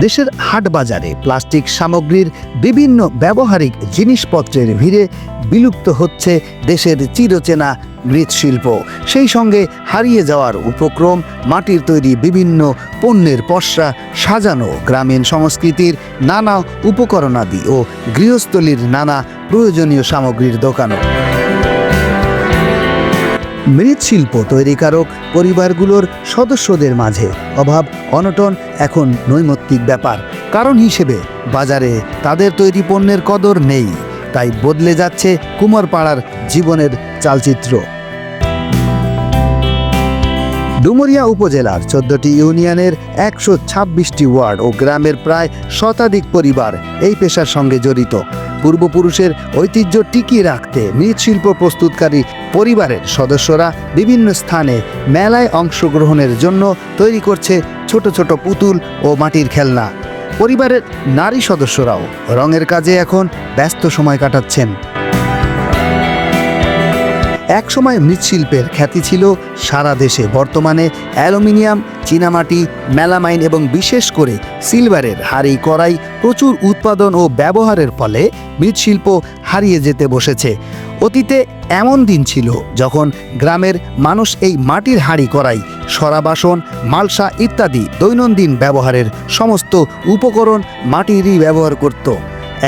দেশের হাট বাজারে প্লাস্টিক সামগ্রীর বিভিন্ন ব্যবহারিক জিনিসপত্রের ভিড়ে বিলুপ্ত হচ্ছে দেশের চিরচেনা মৃৎশিল্প। সেই সঙ্গে হারিয়ে যাওয়ার উপক্রম, মাটির তৈরি বিভিন্ন পণ্যের পসরা, সাজানো গ্রামীণ সংস্কৃতির নানা উপকরণাদি ও গৃহস্থলীর নানা প্রয়োজনীয় সামগ্রীর দোকানও। মৃৎশিল্প তৈরিকারক পরিবারগুলোর সদস্যদের মাঝে অভাব, অনটন এখন নৈমিত্তিক ব্যাপার। কারণ হিসেবে বাজারে তাদের তৈরি পণ্যের কদর নেই, তাই বদলে যাচ্ছে কুমারপাড়ার জীবনের চালচিত্র। ডুমুরিয়া উপজেলার চোদ্দটি ইউনিয়নের একশো ছাব্বিশটি ওয়ার্ড ও গ্রামের প্রায় শতাধিক পরিবার এই পেশার সঙ্গে জড়িত। পূর্বপুরুষের ঐতিহ্য টিকিয়ে রাখতে মৃৎশিল্প প্রস্তুতকারী পরিবারের সদস্যরা বিভিন্ন স্থানে মেলায় অংশগ্রহণের জন্য তৈরি করছে ছোট ছোট পুতুল ও মাটির খেলনা। পরিবারের নারী সদস্যরাও রঙের কাজে এখন ব্যস্ত সময় কাটাচ্ছেন। একসময় মৃৎশিল্পের খ্যাতি ছিল সারা দেশে। বর্তমানে অ্যালুমিনিয়াম, চীনামাটি, মেলামাইন এবং বিশেষ করে সিলভারের হাড়ি কড়াই প্রচুর উৎপাদন ও ব্যবহারের ফলে মৃৎশিল্প হারিয়ে যেতে বসেছে। অতীতে এমন দিন ছিল যখন গ্রামের মানুষ এই মাটির হাড়ি কড়াই, সরা বাসন, মালসা ইত্যাদি দৈনন্দিন ব্যবহারের সমস্ত উপকরণ মাটিরই ব্যবহার করত।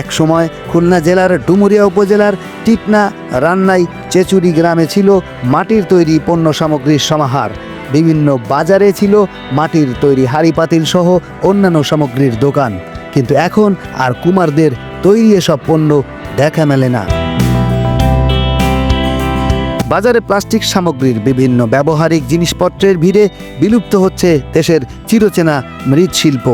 একসময় খুলনা জেলার ডুমুরিয়া উপজেলার টিকনা রান্নাই চেচুরি গ্রামে ছিল মাটির তৈরি পণ্য সামগ্রীর সমাহার। বিভিন্ন বাজারে ছিল মাটির তৈরি হাড়ি পাতিল সহ অন্যান্য সামগ্রীর দোকান। কিন্তু এখন আর কুমারদের তৈরি এসব পণ্য দেখা মেলে না। বাজারে প্লাস্টিক সামগ্রীর বিভিন্ন ব্যবহারিক জিনিসপত্রের ভিড়ে বিলুপ্ত হচ্ছে দেশের চিরচেনা মৃৎশিল্প।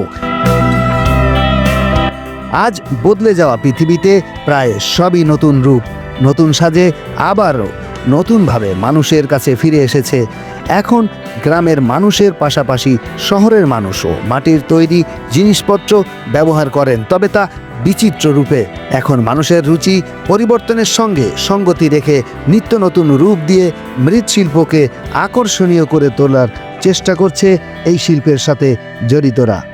আজ বদলে যাওয়া পৃথিবীতে প্রায় সবই নতুন রূপ। নতুন সাজে আবারও নতুনভাবে মানুষের কাছে ফিরে এসেছে। এখন গ্রামের মানুষের পাশাপাশি শহরের মানুষও মাটির তৈরি জিনিসপত্র ব্যবহার করেন, তবে তা বিচিত্র রূপে। এখন মানুষের রুচি পরিবর্তনের সঙ্গে সঙ্গতি রেখে নিত্য নতুন রূপ দিয়ে মৃৎশিল্পকে আকর্ষণীয় করে তোলার চেষ্টা করছে এই শিল্পের সাথে জড়িতরা।